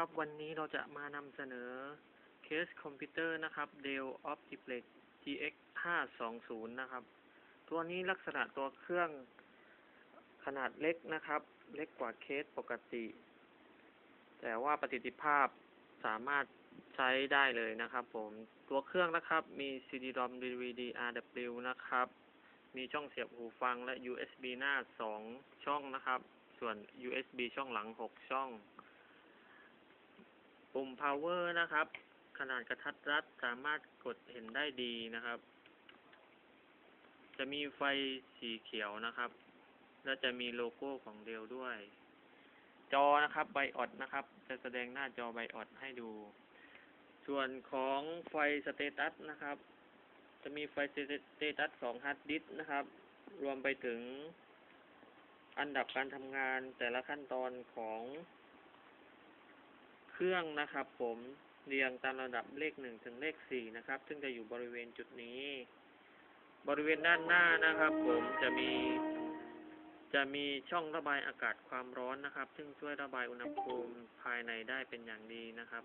ครับ วันนี้เราจะมานำเสนอเคสคอมพิวเตอร์นะครับ Dell Optiplex GX 520นะครับ ตัวนี้ลักษณะตัวเครื่องขนาดเล็กนะครับ เล็กกว่าเคสปกติ แต่ว่าประสิทธิภาพสามารถใช้ได้เลยนะครับผมตัวเครื่องนะครับมี CD-ROM DVD RW นะครับ มีช่องเสียบหูฟังและ USB หน้า 2 ช่องนะครับ ส่วน USB ช่องหลัง 6 ช่อง ปุ่ม power นะครับ ขนาดกระทัดรัดสามารถกดเห็นได้ดีนะครับ จะมีไฟสีเขียวนะครับ และจะมีโลโก้ของเดลด้วย จอนะครับไบออดนะครับ จะแสดงหน้าจอไบออดให้ดู ส่วนของไฟสเตตัสนะครับ จะมีไฟสเตตัสของฮาร์ดดิสนะครับ รวมไปถึงอันดับการทำงานแต่ละขั้นตอนของ เครื่องนะครับ ผมเรียงตามระดับเลขหนึ่งถึงเลขสี่นะครับ ซึ่งจะอยู่บริเวณจุดนี้ บริเวณด้านหน้านะครับ ผมจะมี จะมีช่องระบายอากาศความร้อนนะครับ ซึ่งช่วยระบายอุณหภูมิภายในได้เป็นอย่างดีนะครับ